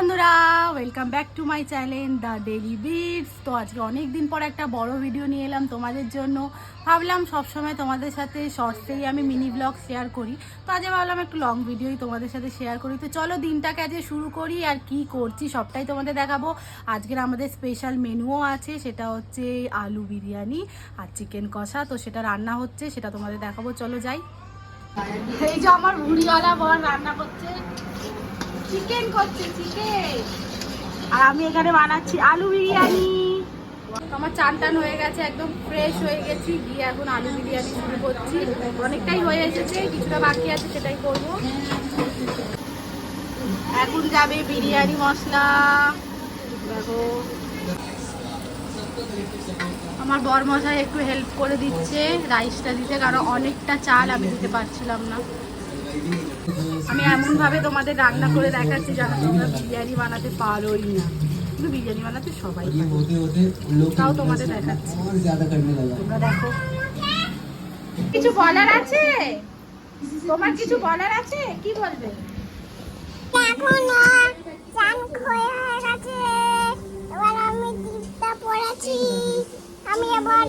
বন্ধুরা welcome back to my channel the daily bits তো আজকে অনেক দিন পর একটা বড় ভিডিও নিয়ে এলাম তোমাদের জন্য। ভাবলাম সবসময় তোমাদের সাথে শর্টসেই আমি মিনি ব্লগ শেয়ার করি। তো আজকে ভাবলাম একটু লং ভিডিওই তোমাদের সাথে শেয়ার করি। তো চলো দিনটাকে আজকে শুরু করি আর কি করছি সবটাই তোমাদের দেখাবো। আজকের আমাদের স্পেশাল মেনুও আছে, সেটা হচ্ছে আলু বিরিয়ানি আর চিকেন কষা। তো সেটা রান্না হচ্ছে, সেটা তোমাদের দেখাবো। চলো যাই। এই যে আমার ভুড়িওয়ালা বর রান্না করছে। চিকেন করছে চিকেন আর আমি এখানে বানাচ্ছি আলু বিরিয়ানি। আমার চান টান হয়ে গেছে, একদম ফ্রেশ হয়ে গেছি। গিয়ে এখন আলু বিরিয়ানি শুরু করছি। অনেকটাই হয়ে এসেছে, কিছুটা বাকি আছে, সেটাই করব। এখন যাবে বিরিয়ানি মশলা। দেখো। আমার বর মশাই একটু হেল্প করে দিচ্ছে রাইসটা দিতে, কারণ অনেকটা চাল আমি দিতে পারছিলাম না। আমি এমনভাবে তোমাদের রান্না করে দেখাচ্ছি যেন তোমরা বিরিয়ানি বানাতে পারোই না। কিন্তু বিরিয়ানি বানাতে সবাই তাও তোমাদের দেখাচ্ছি। তোমরা দেখো। কিছু বলার আছে? তোমার কিছু বলার আছে? কি বলবে? আমি আবার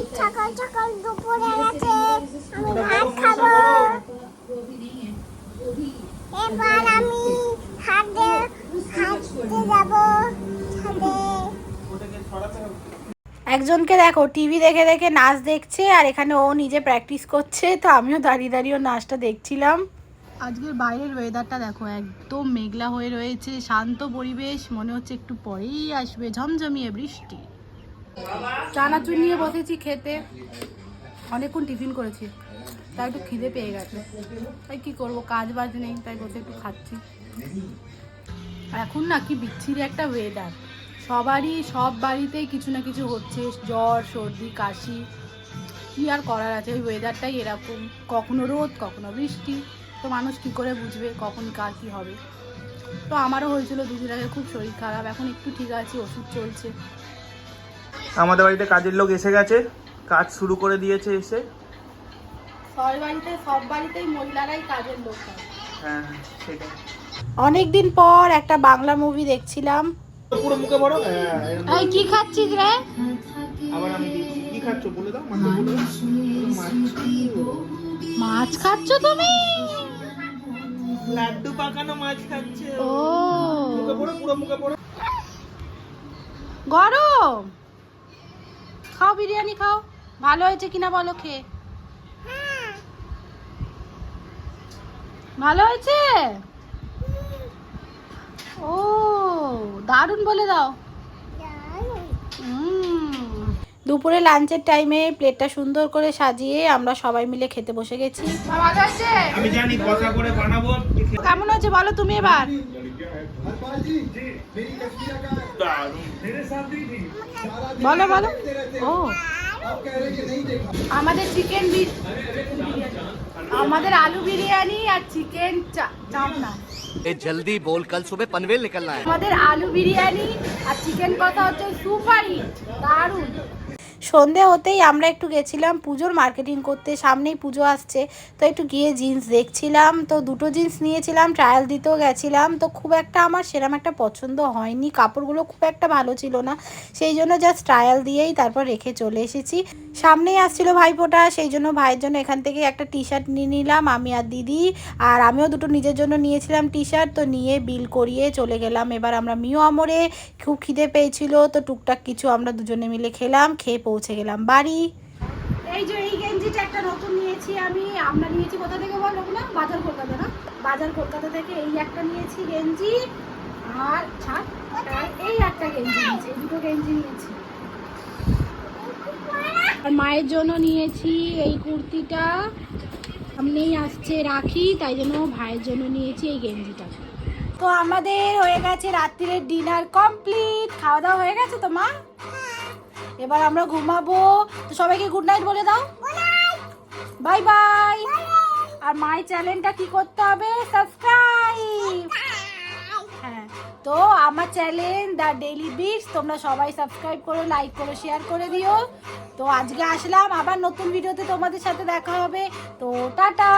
দুপুরে গেছে। একজনকে দেখো টিভি দেখে দেখে নাচ দেখছে আর এখানে ও নিজে প্র্যাকটিস করছে তো আমিও দাঁড়িয়ে দাঁড়িয়ে নাচটা দেখছিলাম। আজকের বাইরের ওয়েদারটা দেখো একদম মেঘলা হয়ে রয়েছে শান্ত পরিবেশ মনে হচ্ছে একটু পরেই আসবে ঝমঝমিয়ে বৃষ্টি। চানাচুর নিয়ে বসেছি খেতে অনেকক্ষণ টিফিন করেছি তাই একটু খিদে পেয়ে গেছে। তাই কি করব কাজ বাজ নেই তাই বসে একটু খাচ্ছি। এখন না কি বিচ্ছিরি একটা ওয়েদার সবারই সব বাড়িতেই কিছু না কিছু হচ্ছে। জ্বর সর্দি কাশি। কি আর করার আছে? ওই ওয়েদারটাই এরকম। কখনো রোদ কখনো বৃষ্টি। তো মানুষ কি করে বুঝবে কখন কার কী হবে? তো আমারও হয়েছিল দুদিন আগে খুব শরীর খারাপ। এখন একটু ঠিক আছে ওষুধ চলছে। আমাদের বাড়িতে কাজের লোক এসে গেছে। কাজ শুরু করে দিয়েছে এসে। সব বাড়িতে সব বাড়িতেই মহিলারাই কাজের লোক হয়। হ্যাঁ হ্যাঁ, সেটাই। অনেক দিন পর একটা বাংলা মুভি দেখছিলাম। পুরো মুখে বড় হ্যাঁ এই কি খাচ্ছিস রে? আবার আমি কি খাচ্ছ বলে দাও মাকে বলে দাও। মাছ মাছ খাচ্ছ তুমি? লাড্ডু পাকানো মাছ খাচ্ছে। ও। মুখে পড়ো পুরো মুখে পড়ো গরম। খাও বিরিয়ানি খাও। ভালো হয়েছে কিনা বলো খেয়ে। ভালো হয়েছে? ও। দারুণ বলে দাও। দুপুরে লাঞ্চের টাইমে প্লেটটা সুন্দর করে সাজিয়ে আমরা সবাই মিলে খেতে বসে গেছি। আমি জানি কষা করে বানাবো। কেমন হয়েছে বলো তুমি এবার? বলো বলো। ও। আমাদের চিকেন আমাদের আলু বিরিয়ানি আর চিকেন চাপ না ए जल्दी बोल कल सुबह पनवेल निकलना है আমাদের আলু বিরিয়ানি আর চিকেন কথা হচ্ছে সুপার হিট দারুণ সন্ধে হতেই আমরা একটু গেছিলাম পুজোর মার্কেটিং করতে, সামনেই পুজো আসছে। তো একটু গিয়ে জিন্স দেখছিলাম, তো দুটো জিন্স নিয়েছিলাম ট্রায়াল দিতেও গেছিলাম। তো খুব একটা আমার সেরকম একটা পছন্দ হয়নি, কাপড়গুলো খুব একটা ভালো ছিল না। সেই জন্য জাস্ট ট্রায়াল দিয়েই তারপর রেখে চলে এসেছি। সামনেই আসছিল ভাইফোঁটা সেই জন্য ভাইয়ের জন্য এখান থেকে একটা টি শার্ট নিয়ে নিলাম, আমি আর দিদি। আর আমিও দুটো নিজের জন্য নিয়েছিলাম টি শার্ট তো নিয়ে বিল করিয়ে চলে গেলাম। এবার আমরা মিও আমরে, খুব খিদে পেয়েছিল, তো টুকটাক কিছু আমরা দুজনে মিলে খেলাম, খেয়ে পৌঁছে গেলাম। বাড়ি? এই যে এই গেঞ্জিটা একটা নতুন নিয়েছি আমি। আমরা নিয়েছি কোথা থেকে বলো না বাজার কলকাতা না? বাজার কলকাতা থেকে এই একটা নিয়েছি গেঞ্জি। আর ছাড় আর এই একটা গেঞ্জি নিয়েছি দুটো গেঞ্জি নিয়েছি। আর মায়ের জন্য নিয়েছি এই কুর্তিটা। সামনেই আসছে রাখি তাই জন্য ভাইয়ের জন্য নিয়েছি এই গেঞ্জিটা। তো আমাদের হয়ে গেছে রাত্রিরের ডিনার কমপ্লিট। খাওয়া দাওয়া হয়ে গেছে তো মা এবার আমরা ঘুমাবো। তো সবাইকে গুড নাইট বলে দাও। বাই বাই আর মাই চ্যানেলটা কি করতে হবে? সাবস্ক্রাইব হ্যাঁ তো আমার চ্যানেল দ্য ডেলি বিটস তোমরা সবাই সাবস্ক্রাইব করো লাইক করো শেয়ার করে দিও। তো আজকে আসলাম আবার নতুন ভিডিওতে তোমাদের সাথে দেখা হবে। তো টাটা।